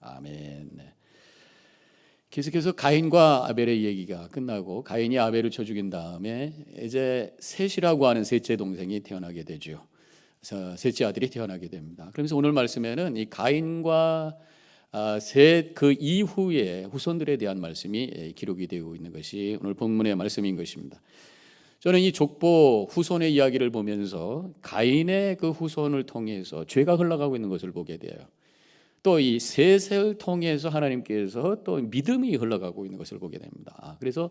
아멘. 네. 계속해서 가인과 아벨의 얘기가 끝나고 가인이 아벨을 쳐 죽인 다음에 이제 셋이라고 하는 셋째 동생이 태어나게 되죠. 그래서 셋째 아들이 태어나게 됩니다. 그러면서 오늘 말씀에는 이 가인과 아, 셋그 이후에 후손들에 대한 말씀이 예, 기록이 되고 있는 것이 오늘 본문의 말씀인 것입니다. 저는 이 족보 후손의 이야기를 보면서 가인의 그 후손을 통해서 죄가 흘러가고 있는 것을 보게 돼요. 또이 셋을 통해서 하나님께서 또 믿음이 흘러가고 있는 것을 보게 됩니다. 그래서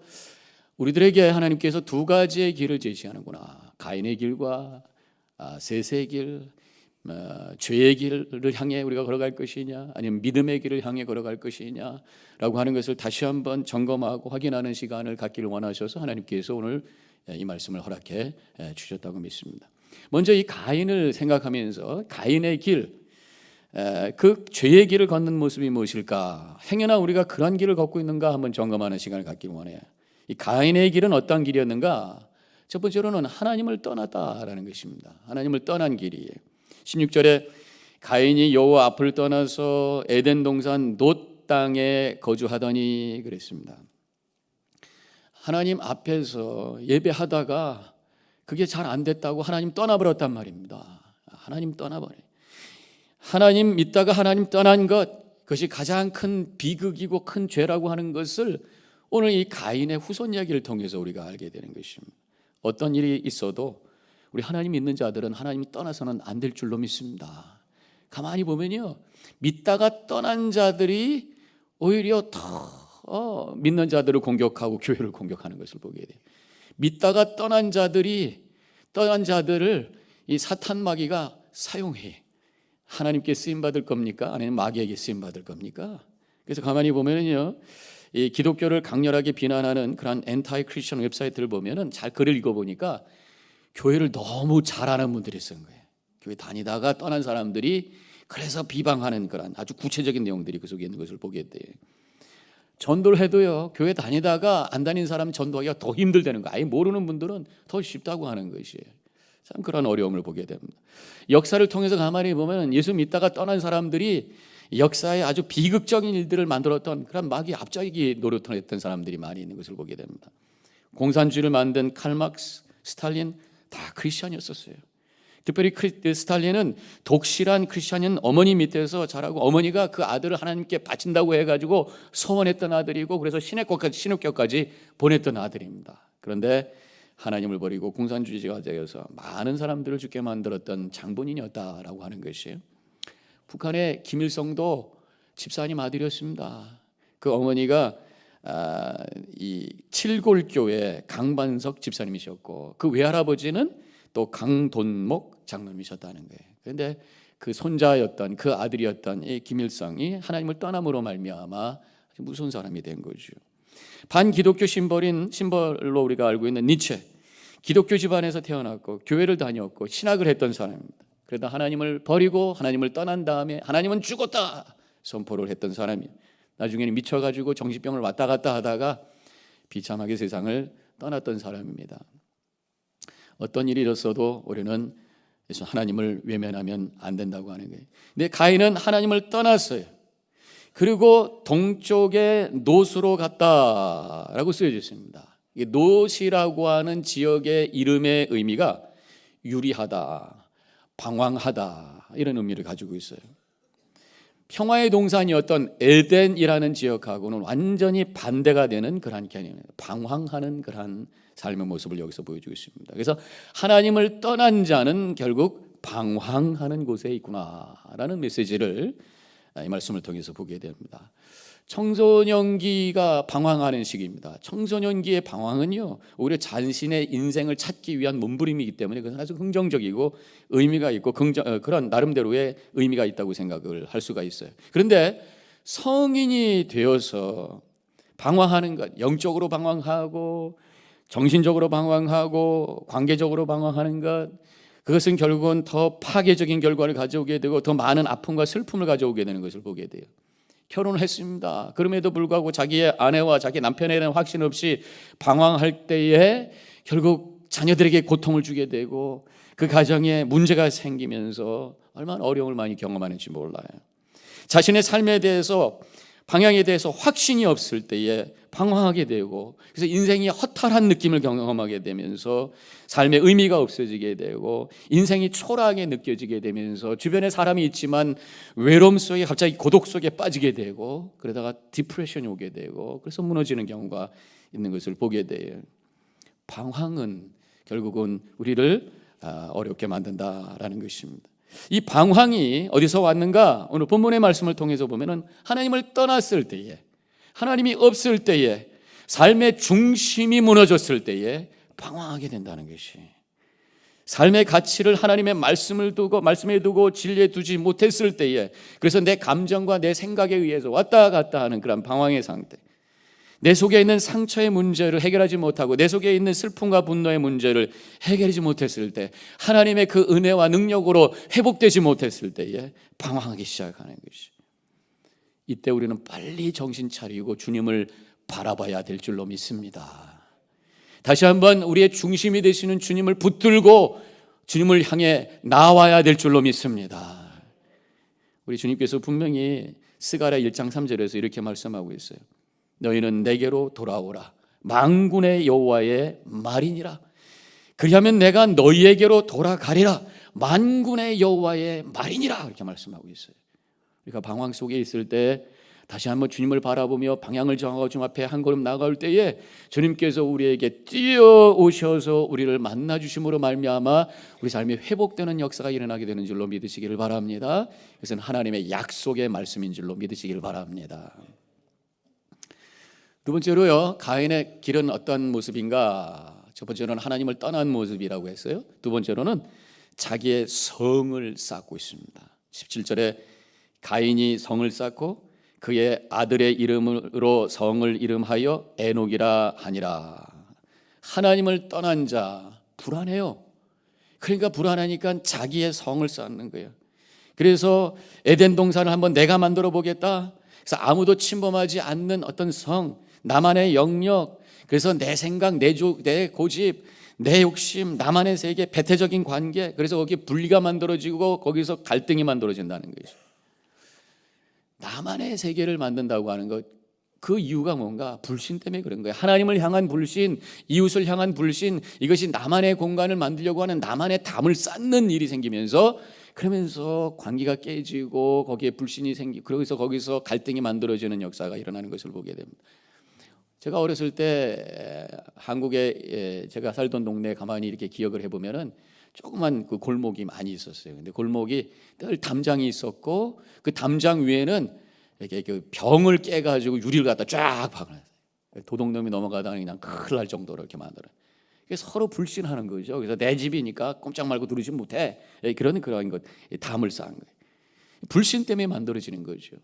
우리들에게 하나님께서 두 가지의 길을 제시하는구나. 가인의 길과 아, 셋의 길, 어, 죄의 길을 향해 우리가 걸어갈 것이냐, 아니면 믿음의 길을 향해 걸어갈 것이냐라고 하는 것을 다시 한번 점검하고 확인하는 시간을 갖기를 원하셔서 하나님께서 오늘 예, 이 말씀을 허락해 예, 주셨다고 믿습니다. 먼저 이 가인을 생각하면서 가인의 길, 에, 그 죄의 길을 걷는 모습이 무엇일까? 행여나 우리가 그런 길을 걷고 있는가 한번 점검하는 시간을 갖기를 원해요. 이 가인의 길은 어떤 길이었는가? 첫 번째로는 하나님을 떠났다라는 것입니다. 하나님을 떠난 길이에요. 16절에 가인이 여호와 앞을 떠나서 에덴 동산 놋 땅에 거주하더니 그랬습니다. 하나님 앞에서 예배하다가 그게 잘 안 됐다고 하나님 떠나버렸단 말입니다. 하나님 떠나버려. 하나님 믿다가 하나님 떠난 것 그것이 가장 큰 비극이고 큰 죄라고 하는 것을 오늘 이 가인의 후손 이야기를 통해서 우리가 알게 되는 것입니다. 어떤 일이 있어도 우리 하나님 믿는 자들은 하나님 떠나서는 안 될 줄로 믿습니다. 가만히 보면요. 믿다가 떠난 자들이 오히려 더 어, 믿는 자들을 공격하고 교회를 공격하는 것을 보게 돼요. 믿다가 떠난 자들이 떠난 자들을 이 사탄 마귀가 사용해. 하나님께 쓰임 받을 겁니까? 아니면 마귀에게 쓰임 받을 겁니까? 그래서 가만히 보면은요. 이 기독교를 강렬하게 비난하는 그런 엔타이 크리스천 웹사이트를 보면은 잘 글을 읽어 보니까 교회를 너무 잘하는 분들이 쓴 거예요. 교회 다니다가 떠난 사람들이 그래서 비방하는 그런 아주 구체적인 내용들이 그 속에 있는 것을 보게 돼요. 전도를 해도요, 교회 다니다가 안 다닌 사람 전도하기가 더 힘들다는 거. 아예 모르는 분들은 더 쉽다고 하는 것이에요. 참 그런 어려움을 보게 됩니다. 역사를 통해서 가만히 보면 예수 믿다가 떠난 사람들이 역사에 아주 비극적인 일들을 만들었던 그런 마귀 앞자기 노릇을 했던 사람들이 많이 있는 것을 보게 됩니다. 공산주의를 만든 칼막스, 스탈린 다 크리스천이었었어요. 특별히 크리, 스탈린은 독실한 크리스천인 어머니 밑에서 자라고 어머니가 그 아들을 하나님께 바친다고 해가지고 소원했던 아들이고 그래서 신학교까지 신학교까지 보냈던 아들입니다. 그런데 하나님을 버리고 공산주의자가 되어서 많은 사람들을 죽게 만들었던 장본인이었다라고 하는 것이에요. 북한의 김일성도 집사님 아들이었습니다. 그 어머니가 아, 이 칠골교회 강반석 집사님이셨고 그 외할아버지는 또 강돈목 장로님이셨다는 거예요. 그런데 그 손자였던 그 아들이었던 이 김일성이 하나님을 떠남으로 말미암아 무서운 사람이 된 거죠. 반기독교 심벌인 심벌로 우리가 알고 있는 니체 기독교 집안에서 태어났고 교회를 다녔고 신학을 했던 사람입니다. 그러다 하나님을 버리고 하나님을 떠난 다음에 하나님은 죽었다 선포를 했던 사람이 나중에는 미쳐가지고 정신병을 왔다 갔다 하다가 비참하게 세상을 떠났던 사람입니다. 어떤 일이 있었어도 우리는 하나님을 외면하면 안 된다고 하는 거예요. 근데 가인은 하나님을 떠났어요. 그리고 동쪽의 노스로 갔다라고 쓰여져 있습니다. 노시라고 하는 지역의 이름의 의미가 유리하다, 방황하다 이런 의미를 가지고 있어요. 평화의 동산이었던 에덴이라는 지역하고는 완전히 반대가 되는 그러한 개념이에요. 방황하는 그러한 삶의 모습을 여기서 보여주고 있습니다. 그래서 하나님을 떠난 자는 결국 방황하는 곳에 있구나라는 메시지를 이 말씀을 통해서 보게 됩니다. 청소년기가 방황하는 시기입니다. 청소년기의 방황은요, 오히려 자신의 인생을 찾기 위한 몸부림이기 때문에 그것은 아주 긍정적이고 의미가 있고 긍정, 어, 그런 나름대로의 의미가 있다고 생각을 할 수가 있어요. 그런데 성인이 되어서 방황하는 것, 영적으로 방황하고 정신적으로 방황하고 관계적으로 방황하는 것, 그것은 결국은 더 파괴적인 결과를 가져오게 되고 더 많은 아픔과 슬픔을 가져오게 되는 것을 보게 돼요. 결혼을 했습니다. 그럼에도 불구하고 자기의 아내와 자기 남편에 대한 확신 없이 방황할 때에 결국 자녀들에게 고통을 주게 되고 그 가정에 문제가 생기면서 얼마나 어려움을 많이 경험하는지 몰라요. 자신의 삶에 대해서 방향에 대해서 확신이 없을 때에 방황하게 되고 그래서 인생이 허탈한 느낌을 경험하게 되면서 삶의 의미가 없어지게 되고 인생이 초라하게 느껴지게 되면서 주변에 사람이 있지만 외로움 속에 갑자기 고독 속에 빠지게 되고 그러다가 디프레션이 오게 되고 그래서 무너지는 경우가 있는 것을 보게 돼요. 방황은 결국은 우리를 아, 어렵게 만든다라는 것입니다. 이 방황이 어디서 왔는가? 오늘 본문의 말씀을 통해서 보면은 하나님을 떠났을 때에 하나님이 없을 때에 삶의 중심이 무너졌을 때에 방황하게 된다는 것이 삶의 가치를 하나님의 말씀을 두고 말씀에 두고 진리에 두지 못했을 때에 그래서 내 감정과 내 생각에 의해서 왔다 갔다 하는 그런 방황의 상태 내 속에 있는 상처의 문제를 해결하지 못하고 내 속에 있는 슬픔과 분노의 문제를 해결하지 못했을 때 하나님의 그 은혜와 능력으로 회복되지 못했을 때에 방황하기 시작하는 것이 이때 우리는 빨리 정신 차리고 주님을 바라봐야 될 줄로 믿습니다. 다시 한번 우리의 중심이 되시는 주님을 붙들고 주님을 향해 나와야 될 줄로 믿습니다. 우리 주님께서 분명히 스가랴 1장 3절에서 이렇게 말씀하고 있어요. 너희는 내게로 돌아오라. 망군의 여호와의 말이니라. 그리하면 내가 너희에게로 돌아가리라. 만군의 여호와의 말이니라. 이렇게 말씀하고 있어요. 우리가 방황 속에 있을 때 다시 한번 주님을 바라보며 방향을 정하고 주님 앞에 한 걸음 나갈 때에 주님께서 우리에게 뛰어오셔서 우리를 만나 주심으로 말미암아 우리 삶이 회복되는 역사가 일어나게 되는 줄로 믿으시기를 바랍니다. 그것은 하나님의 약속의 말씀인 줄로 믿으시기를 바랍니다. 두 번째로요. 가인의 길은 어떤 모습인가? 첫 번째로는 하나님을 떠난 모습이라고 했어요. 두 번째로는 자기의 성을 쌓고 있습니다. 17절에 가인이 성을 쌓고 그의 아들의 이름으로 성을 이름하여 에녹이라 하니라. 하나님을 떠난 자 불안해요. 그러니까 불안하니까 자기의 성을 쌓는 거예요. 그래서 에덴 동산을 한번 내가 만들어 보겠다. 그래서 아무도 침범하지 않는 어떤 성, 나만의 영역, 그래서 내 생각, 내, 조, 내 고집, 내 욕심, 나만의 세계, 배태적인 관계, 그래서 거기 분리가 만들어지고 거기서 갈등이 만들어진다는 거죠. 나만의 세계를 만든다고 하는 것, 그 이유가 뭔가 불신 때문에 그런 거예요. 하나님을 향한 불신, 이웃을 향한 불신, 이것이 나만의 공간을 만들려고 하는 나만의 담을 쌓는 일이 생기면서 그러면서 관계가 깨지고 거기에 불신이 생기, 그러면서 거기서 갈등이 만들어지는 역사가 일어나는 것을 보게 됩니다. 제가 어렸을 때 한국에 제가 살던 동네 가만히 이렇게 기억을 해보면은 조그만 그 골목이 많이 있었어요. 근데 골목이 늘 담장이 있었고 그 담장 위에는 이렇게 그 병을 깨가지고 유리를 갖다 쫙 박아놨어요. 도둑놈이 넘어가다가 그냥 큰일 날 정도로 이렇게 만들어. 서로 불신하는 거죠. 그래서 내 집이니까 꼼짝 말고 누르지 못해. 그런 그런 것 담을 쌓은 거예요. 불신 때문에 만들어지는 거죠.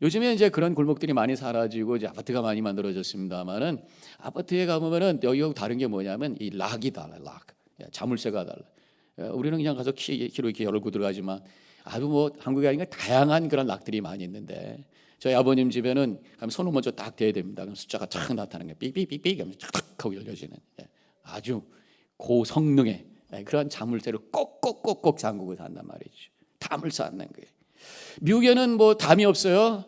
요즘에 이제 그런 골목들이 많이 사라지고 이제 아파트가 많이 만들어졌습니다만은 아파트에 가보면은 여기하고 다른 게 뭐냐면 이 락이 달라, 락. 자물쇠가 달라. 우리는 그냥 가서 키, 키로 이렇게 열고 들어가지만 아주 뭐 한국에 아니까 다양한 그런 락들이 많이 있는데 저희 아버님 집에는 손을 먼저 딱 대야 됩니다. 그럼 숫자가 착 나타나는 게 삑삑삑삑 하면 착착 하고 열려지는 아주 고성능의 그런 자물쇠를 꼭꼭꼭꼭 잠그고 산단 말이죠. 담을 쌓는 거예요. 미국에는 뭐 담이 없어요.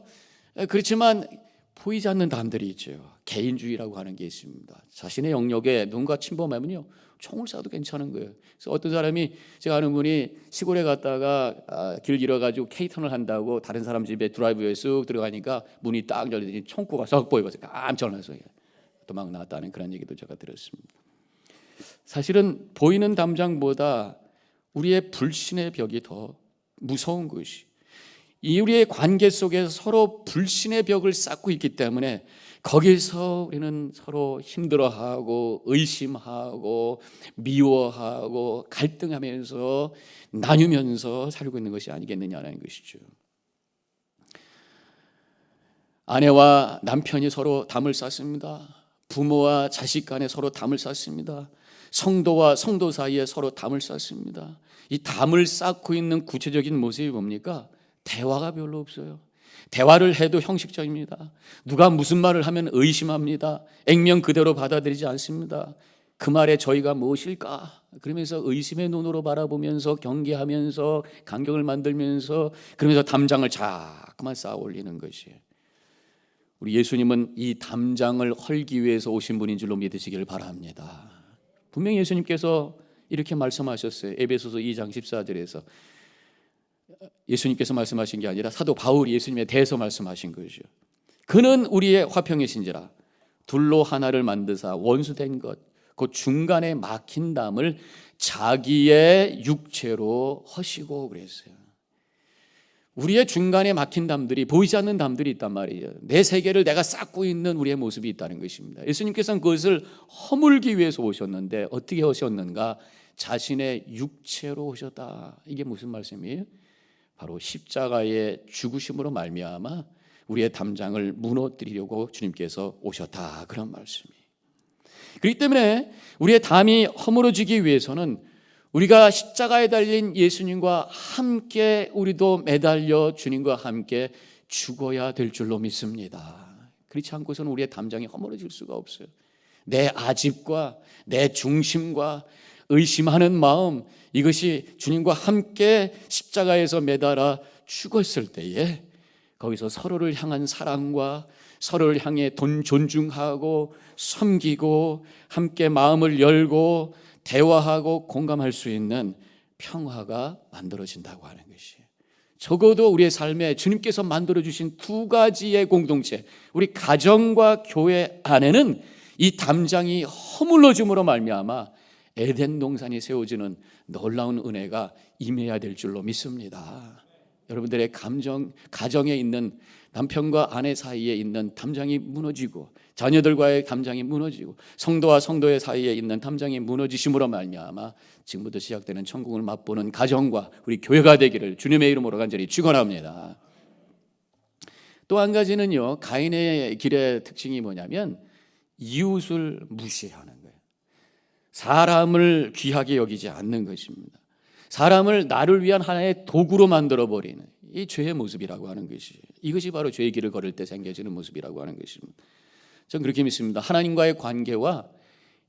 그렇지만 보이지 않는 담들이 있죠. 개인주의라고 하는 게 있습니다. 자신의 영역에 누군가 침범하면요. 총을 쏴도 괜찮은 거예요. 그래서 어떤 사람이 제가 아는 분이 시골에 갔다가 아, 길 잃어가지고 케이턴을 한다고 다른 사람 집에 드라이브에 쑥 들어가니까 문이 딱 열리더니 총구가 썩 보여서 깜짝 놀라서 도망 나왔다는 그런 얘기도 제가 들었습니다. 사실은 보이는 담장보다 우리의 불신의 벽이 더 무서운 것이 이 우리의 관계 속에서 서로 불신의 벽을 쌓고 있기 때문에 거기서 우리는 서로 힘들어하고 의심하고 미워하고 갈등하면서 나누면서 살고 있는 것이 아니겠느냐는 것이죠. 아내와 남편이 서로 담을 쌓습니다. 부모와 자식 간에 서로 담을 쌓습니다. 성도와 성도 사이에 서로 담을 쌓습니다. 이 담을 쌓고 있는 구체적인 모습이 뭡니까? 대화가 별로 없어요. 대화를 해도 형식적입니다. 누가 무슨 말을 하면 의심합니다. 액면 그대로 받아들이지 않습니다. 그 말에 저희가 무엇일까? 그러면서 의심의 눈으로 바라보면서 경계하면서 간격을 만들면서 그러면서 담장을 자꾸만 쌓아 올리는 것이 우리 예수님은 이 담장을 헐기 위해서 오신 분인 줄로 믿으시기를 바랍니다. 분명히 예수님께서 이렇게 말씀하셨어요. 에베소서 2장 14절에서 예수님께서 말씀하신 게 아니라 사도 바울이 예수님에 대해서 말씀하신 것이죠. 그는 우리의 화평이신지라 둘로 하나를 만드사 원수된 것, 그 중간에 막힌 담을 자기의 육체로 허시고 그랬어요. 우리의 중간에 막힌 담들이 보이지 않는 담들이 있단 말이에요. 내 세계를 내가 쌓고 있는 우리의 모습이 있다는 것입니다. 예수님께서는 그것을 허물기 위해서 오셨는데 어떻게 오셨는가? 자신의 육체로 오셨다. 이게 무슨 말씀이에요? 바로 십자가의 죽으심으로 말미암아 우리의 담장을 무너뜨리려고 주님께서 오셨다. 그런 말씀이. 그렇기 때문에 우리의 담이 허물어지기 위해서는 우리가 십자가에 달린 예수님과 함께 우리도 매달려 주님과 함께 죽어야 될 줄로 믿습니다. 그렇지 않고서는 우리의 담장이 허물어질 수가 없어요. 내 아집과 내 중심과 의심하는 마음 이것이 주님과 함께 십자가에서 매달아 죽었을 때에 거기서 서로를 향한 사랑과 서로를 향해 돈 존중하고 섬기고 함께 마음을 열고 대화하고 공감할 수 있는 평화가 만들어진다고 하는 것이에요. 적어도 우리의 삶에 주님께서 만들어 주신 두 가지의 공동체, 우리 가정과 교회 안에는 이 담장이 허물러짐으로 말미암아 에덴 동산이 세워지는 놀라운 은혜가 임해야 될 줄로 믿습니다. 여러분들의 감정 가정에 있는 남편과 아내 사이에 있는 담장이 무너지고 자녀들과의 감정이 무너지고 성도와 성도의 사이에 있는 담장이 무너지심으로 말미암아 지금부터 시작되는 천국을 맛보는 가정과 우리 교회가 되기를 주님의 이름으로 간절히 축원합니다. 또 한 가지는요 가인의 길의 특징이 뭐냐면 이웃을 무시하는. 사람을 귀하게 여기지 않는 것입니다. 사람을 나를 위한 하나의 도구로 만들어 버리는 이 죄의 모습이라고 하는 것이 이것이 바로 죄의 길을 걸을 때 생겨지는 모습이라고 하는 것입니다. 전 그렇게 믿습니다. 하나님과의 관계와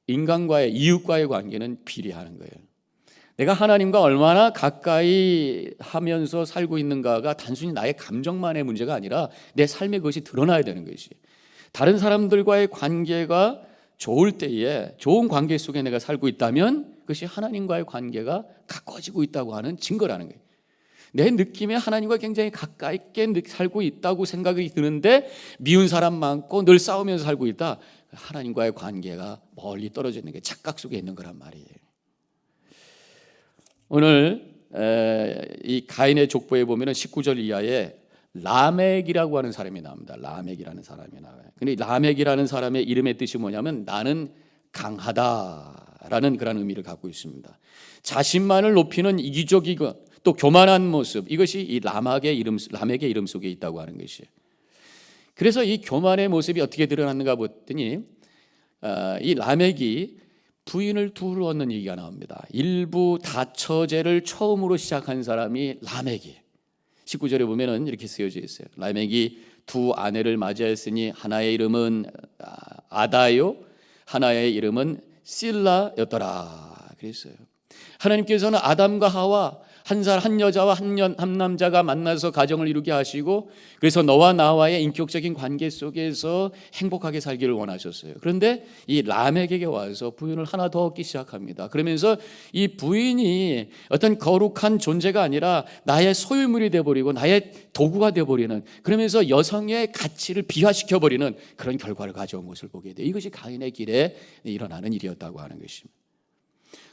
인간과의 이웃과의 관계는 비례하는 거예요. 내가 하나님과 얼마나 가까이 하면서 살고 있는가가 단순히 나의 감정만의 문제가 아니라 내 삶에 그것이 드러나야 되는 것이. 다른 사람들과의 관계가 좋을 때에 좋은 관계 속에 내가 살고 있다면 그것이 하나님과의 관계가 가까워지고 있다고 하는 증거라는 거예요. 내 느낌에 하나님과 굉장히 가까이 살고 있다고 생각이 드는데 미운 사람 많고 늘 싸우면서 살고 있다. 하나님과의 관계가 멀리 떨어져 있는 게 착각 속에 있는 거란 말이에요. 오늘 이 가인의 족보에 보면은 19절 이하에 라멕이라고 하는 사람이 나옵니다. 라멕이라는 사람이 나와요. 근데 라멕이라는 사람의 이름의 뜻이 뭐냐면 나는 강하다라는 그런 의미를 갖고 있습니다. 자신만을 높이는 이기적이고 또 교만한 모습 이것이 이 라막의 이름 라멕의 이름 속에 있다고 하는 것이에요. 그래서 이 교만의 모습이 어떻게 드러났는가 봤더니 아, 이 라멕이 부인을 둘 얻는 얘기가 나옵니다. 일부 다처제를 처음으로 시작한 사람이 라멕이 19절에 보면은 이렇게 쓰여져 있어요. 라멕이 두 아내를 맞이했으니 하나의 이름은 아다요, 하나의 이름은 실라였더라. 그랬어요. 하나님께서는 아담과 하와 한 살 한 여자와 한, 년, 한 남자가 만나서 가정을 이루게 하시고 그래서 너와 나와의 인격적인 관계 속에서 행복하게 살기를 원하셨어요. 그런데 이 람에게 와서 부인을 하나 더 얻기 시작합니다. 그러면서 이 부인이 어떤 거룩한 존재가 아니라 나의 소유물이 되어버리고 나의 도구가 되어버리는 그러면서 여성의 가치를 비하시켜 버리는 그런 결과를 가져온 것을 보게 돼. 이것이 가인의 길에 일어나는 일이었다고 하는 것입니다.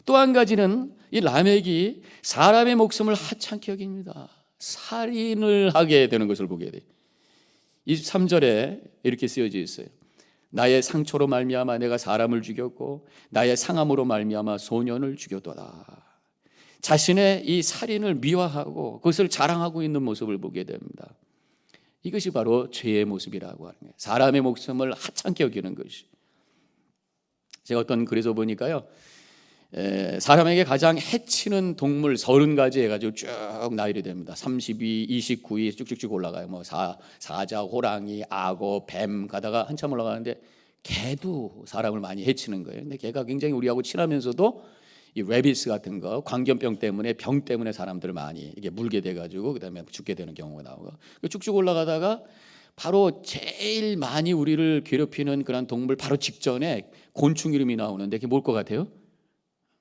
또 한 가지는 이 라멕이 사람의 목숨을 하찮게 여깁니다. 살인을 하게 되는 것을 보게 돼. 23절에 이렇게 쓰여져 있어요. 나의 상처로 말미암아 내가 사람을 죽였고 나의 상함으로 말미암아 소년을 죽였도다. 자신의 이 살인을 미화하고 그것을 자랑하고 있는 모습을 보게 됩니다. 이것이 바로 죄의 모습이라고 하는 거예요. 사람의 목숨을 하찮게 여기는 것이. 제가 어떤 글에서 보니까요. 사람에게 가장 해치는 동물 서른 가지 해가지고 쭉 나열이 됩니다. 32, 29위 쭉쭉쭉 올라가요. 뭐 사, 사자, 호랑이, 악어, 뱀 가다가 한참 올라가는데 개도 사람을 많이 해치는 거예요. 근데 개가 굉장히 우리하고 친하면서도 이 레비스 같은 거 광견병 때문에 병 때문에 사람들을 많이 이게 물게 돼 가지고 그다음에 죽게 되는 경우가 나오고 쭉쭉 올라가다가 바로 제일 많이 우리를 괴롭히는 그런 동물 바로 직전에 곤충 이름이 나오는데 그게 뭘 것 같아요?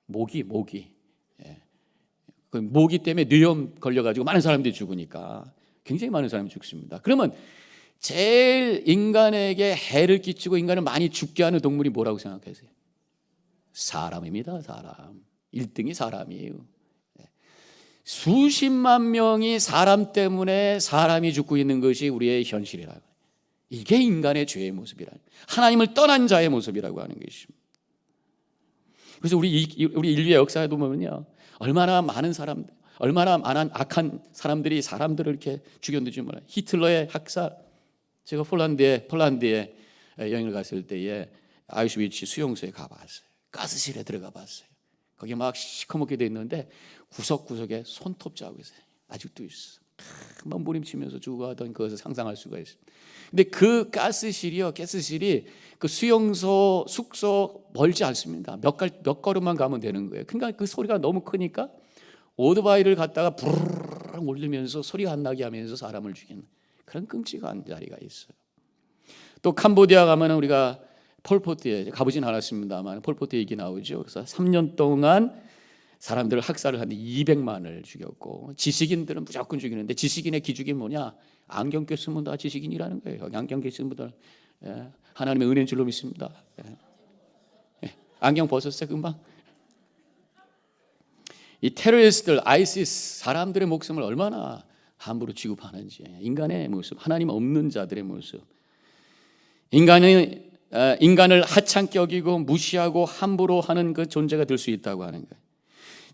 모기, 모기. 예. 그 모기 때문에 뇌염 걸려가지고 많은 사람들이 죽으니까 굉장히 많은 사람이 죽습니다. 그러면 제일 인간에게 해를 끼치고 인간을 많이 죽게 하는 동물이 뭐라고 생각하세요? 사람입니다, 사람. 1등이 사람이에요. 예. 수십만 명이 사람 때문에 사람이 죽고 있는 것이 우리의 현실이라고. 이게 인간의 죄의 모습이라. 하나님을 떠난 자의 모습이라고 하는 것입니다. 그래서 우리 이- 우리 인류의 역사에도 보면요, 얼마나 많은 사람, 얼마나 많은 악한 사람들이 사람들을 이렇게 죽였는지 몰라요. 히틀러의 학살, 제가 폴란드에 폴란드에 여행을 갔을 때에 아이슈비츠 수용소에 가봤어요. 가스실에 들어가 봤어요. 거기 막 시커멓게 돼 있는데 구석구석에 손톱 자국이 있어요. 아직도 있어. 막 무림치면서 죽어가던 그것을 상상할 수가 있어요. 근데 그 가스실이요, 가스실이 그 수용소 숙소 멀지 않습니다. 몇, 갈, 몇 걸음만 가면 되는 거예요. 그러니까 그 소리가 너무 크니까 오토바이를 갖다가 부르르 올리면서 소리가 안 나게 하면서 사람을 죽이는 그런 끔찍한 자리가 있어요. 또 캄보디아 가면 우리가 폴포트에 가보진 않았습니다만 폴포트 얘기 나오죠. 그래서 3년 동안 사람들을 학살을 하는데 200만을 죽였고 지식인들은 무조건 죽이는데 지식인의 기죽이 뭐냐? 안경 꼈으면 다 지식인이라는 거예요. 안경 꼈으면 다 예, 하나님의 은혜인 줄로 믿습니다. 예. 예, 안경 벗었어요 금방. 이 테러리스트들, 아이시스 사람들의 목숨을 얼마나 함부로 취급하는지 인간의 모습, 하나님 없는 자들의 모습. 인간은 어, 인간을 하찮게 여기고 무시하고 함부로 하는 그 존재가 될 수 있다고 하는 거예요.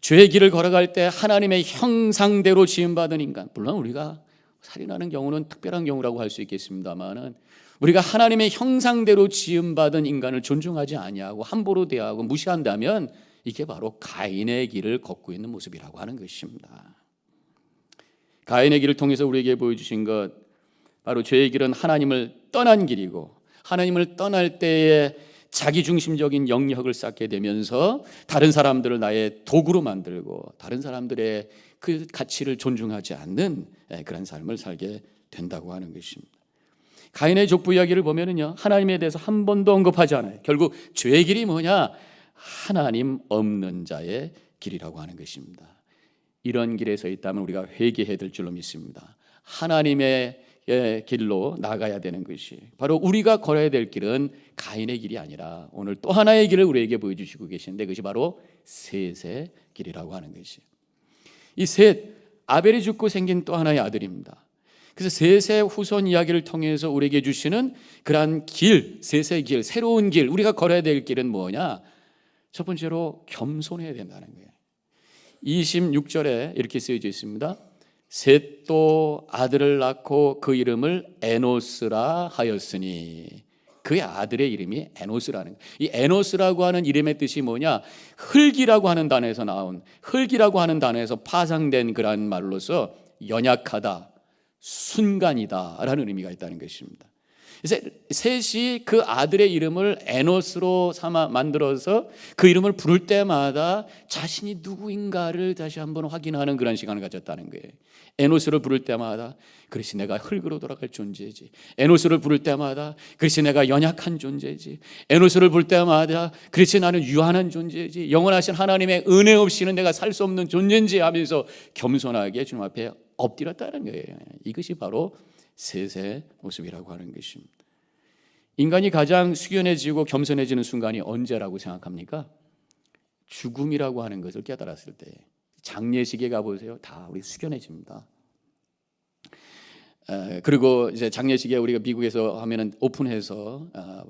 죄의 길을 걸어갈 때 하나님의 형상대로 지음받은 인간, 물론 우리가 살인하는 경우는 특별한 경우라고 할 수 있겠습니다만은 우리가 하나님의 형상대로 지음받은 인간을 존중하지 아니하고 함부로 대하고 무시한다면 이게 바로 가인의 길을 걷고 있는 모습이라고 하는 것입니다. 가인의 길을 통해서 우리에게 보여주신 것 바로 죄의 길은 하나님을 떠난 길이고 하나님을 떠날 때에 자기 중심적인 영역을 쌓게 되면서 다른 사람들을 나의 도구로 만들고 다른 사람들의 그 가치를 존중하지 않는 예, 그런 삶을 살게 된다고 하는 것입니다. 가인의 족부 이야기를 보면은요 하나님에 대해서 한 번도 언급하지 않아요. 결국 죄의 길이 뭐냐? 하나님 없는 자의 길이라고 하는 것입니다. 이런 길에 서 있다면 우리가 회개해야 될 줄로 믿습니다. 하나님의 예, 길로 나가야 되는 것이 바로 우리가 걸어야 될 길은 가인의 길이 아니라 오늘 또 하나의 길을 우리에게 보여주시고 계시는데 그것이 바로 셋의 길이라고 하는 것이 이 셋 아벨이 죽고 생긴 또 하나의 아들입니다. 그래서 셋의 후손 이야기를 통해서 우리에게 주시는 그러한 길, 셋의 길, 새로운 길, 우리가 걸어야 될 길은 뭐냐? 첫 번째로 겸손해야 된다는 거예요. 26절에 이렇게 쓰여져 있습니다. 셋도 아들을 낳고 그 이름을 에노스라 하였으니 그의 아들의 이름이 에노스라는. 이 에노스라고 하는 이름의 뜻이 뭐냐? 흙이라고 하는 단어에서 나온 흙이라고 하는 단어에서 파생된 그러한 말로서 연약하다, 순간이다라는 의미가 있다는 것입니다. 셋이 그 아들의 이름을 에노스로 삼아 만들어서 그 이름을 부를 때마다 자신이 누구인가를 다시 한번 확인하는 그런 시간을 가졌다는 거예요. 에노스를 부를 때마다 그렇지 내가 흙으로 돌아갈 존재지. 에노스를 부를 때마다 그렇지 내가 연약한 존재지. 에노스를 부를 때마다 그렇지 나는 유한한 존재지. 영원하신 하나님의 은혜 없이는 내가 살 수 없는 존재인지 하면서 겸손하게 주님 앞에 엎드렸다는 거예요. 이것이 바로 셋의 모습이라고 하는 것입니다. 인간이 가장 숙연해지고 겸손해지는 순간이 언제라고 생각합니까? 죽음이라고 하는 것을 깨달았을 때. 장례식에 가보세요. 다 우리 숙연해집니다. 에, 그리고 이제 장례식에 우리가 미국에서 하면은 오픈해서 아,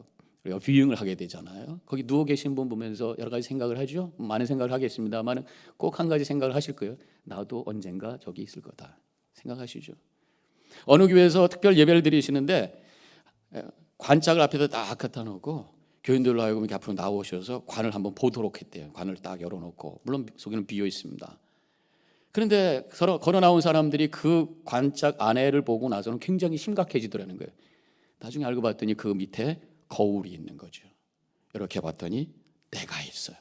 우리가 뷰잉을 하게 되잖아요. 거기 누워 계신 분 보면서 여러 가지 생각을 하죠. 많은 생각을 하겠습니다만 꼭 한 가지 생각을 하실 거예요. 나도 언젠가 저기 있을 거다. 생각하시죠. 어느 교회에서 특별 예배를 드리시는데 에, 관짝을 앞에다 딱 갖다 놓고 교인들로 하여금 이렇게 앞으로 나오셔서 관을 한번 보도록 했대요. 관을 딱 열어놓고 물론 속에는 비어 있습니다. 그런데 걸어, 걸어 나온 사람들이 그 관짝 안에를 보고 나서는 굉장히 심각해지더라는 거예요. 나중에 알고 봤더니 그 밑에 거울이 있는 거죠. 이렇게 봤더니 내가 있어요.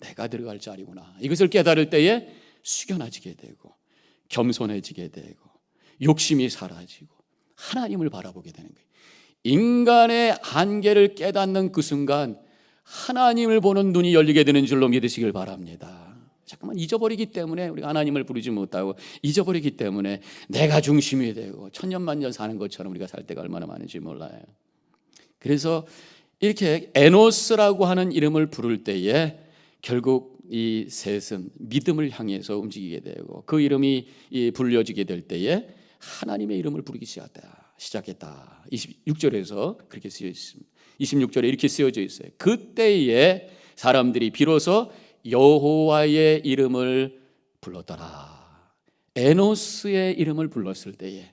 내가 들어갈 자리구나. 이것을 깨달을 때에 숙연해지게 되고 겸손해지게 되고 욕심이 사라지고 하나님을 바라보게 되는 거예요. 인간의 한계를 깨닫는 그 순간 하나님을 보는 눈이 열리게 되는 줄로 믿으시길 바랍니다. 잠깐만 잊어버리기 때문에 우리가 하나님을 부르지 못하고 잊어버리기 때문에 내가 중심이 되고 천년만년 사는 것처럼 우리가 살 때가 얼마나 많은지 몰라요. 그래서 이렇게 에노스라고 하는 이름을 부를 때에 결국 이 셋은 믿음을 향해서 움직이게 되고 그 이름이 이 불려지게 될 때에 하나님의 이름을 부르기 시작했다. 시작했다. 26절에서 그렇게 쓰여 있습니다. 26절에 이렇게 쓰여져 있어요. 그때에 사람들이 비로소 여호와의 이름을 불렀더라. 에노스의 이름을 불렀을 때에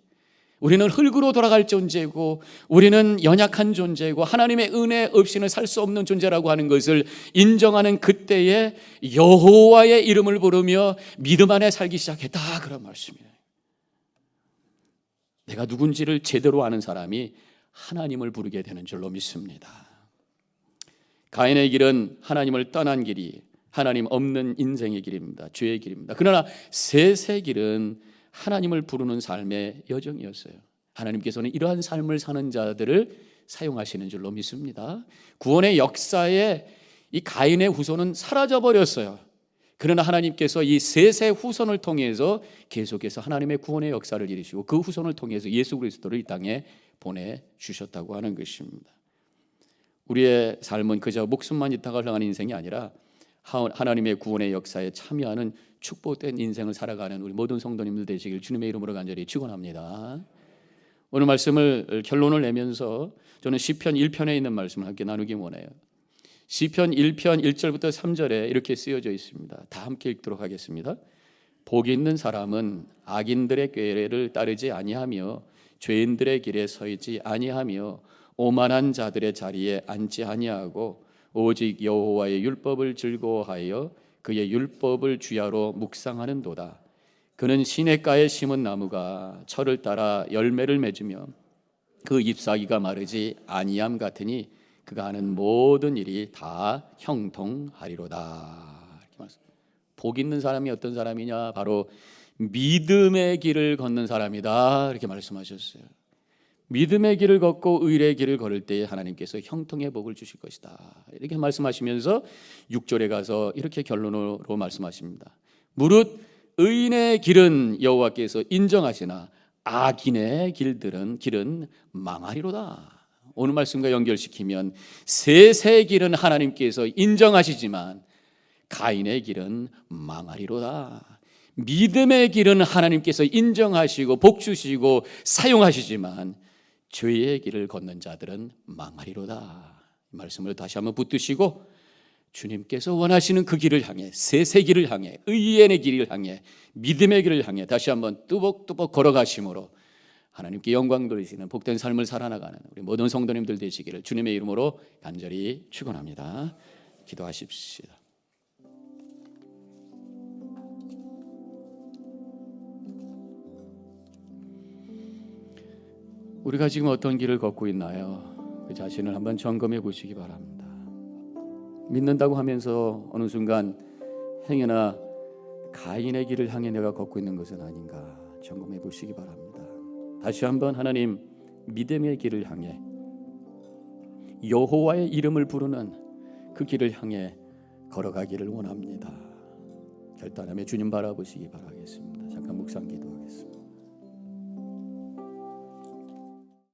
우리는 흙으로 돌아갈 존재고 우리는 연약한 존재고 하나님의 은혜 없이는 살 수 없는 존재라고 하는 것을 인정하는 그때에 여호와의 이름을 부르며 믿음 안에 살기 시작했다 그런 말씀이에요. 내가 누군지를 제대로 아는 사람이 하나님을 부르게 되는 줄로 믿습니다. 가인의 길은 하나님을 떠난 길이 하나님 없는 인생의 길입니다. 죄의 길입니다. 그러나 셋의 길은 하나님을 부르는 삶의 여정이었어요. 하나님께서는 이러한 삶을 사는 자들을 사용하시는 줄로 믿습니다. 구원의 역사에 이 가인의 후손은 사라져 버렸어요. 그러나 하나님께서 이 셋의 후손을 통해서 계속해서 하나님의 구원의 역사를 이루시고 그 후손을 통해서 예수 그리스도를 이 땅에 보내 주셨다고 하는 것입니다. 우리의 삶은 그저 목숨만 있다가 흘러가는 인생이 아니라 하나님의 구원의 역사에 참여하는 축복된 인생을 살아가는 우리 모든 성도님들 되시길 주님의 이름으로 간절히 축원합니다. 오늘 말씀을 결론을 내면서 저는 시편 1편에 있는 말씀을 함께 나누기 원해요. 시편 1편 1절부터 3절에 이렇게 쓰여져 있습니다. 다 함께 읽도록 하겠습니다. 복 있는 사람은 악인들의 꾀를 따르지 아니하며 죄인들의 길에 서있지 아니하며 오만한 자들의 자리에 앉지 아니하고 오직 여호와의 율법을 즐거워하여 그의 율법을 주야로 묵상하는도다. 그는 시냇가에 심은 나무가 철을 따라 열매를 맺으며 그 잎사귀가 마르지 아니함 같으니 그가 하는 모든 일이 다 형통하리로다. 복 있는 사람이 어떤 사람이냐? 바로 믿음의 길을 걷는 사람이다. 이렇게 말씀하셨어요. 믿음의 길을 걷고 의의 길을 걸을 때에 하나님께서 형통의 복을 주실 것이다. 이렇게 말씀하시면서 6절에 가서 이렇게 결론으로 말씀하십니다. 무릇 의인의 길은 여호와께서 인정하시나 악인의 길들은 길은 망하리로다. 오늘 말씀과 연결시키면 셋의 길은 하나님께서 인정하시지만 가인의 길은 망하리로다. 믿음의 길은 하나님께서 인정하시고 복 주시고 사용하시지만 죄의 길을 걷는 자들은 망하리로다. 말씀을 다시 한번 붙드시고 주님께서 원하시는 그 길을 향해 세세 길을 향해 의의 길을 향해 믿음의 길을 향해 다시 한번 뚜벅뚜벅 걸어가심으로 하나님께 영광 돌리시는 복된 삶을 살아나가는 우리 모든 성도님들 되시기를 주님의 이름으로 간절히 축원합니다. 기도하십시오. 우리가 지금 어떤 길을 걷고 있나요? 그 자신을 한번 점검해 보시기 바랍니다. 믿는다고 하면서 어느 순간 행여나 가인의 길을 향해 내가 걷고 있는 것은 아닌가 점검해 보시기 바랍니다. 다시 한번 하나님 믿음의 길을 향해 여호와의 이름을 부르는 그 길을 향해 걸어가기를 원합니다. 결단하며 주님 바라보시기 바라겠습니다. 잠깐 묵상 기도.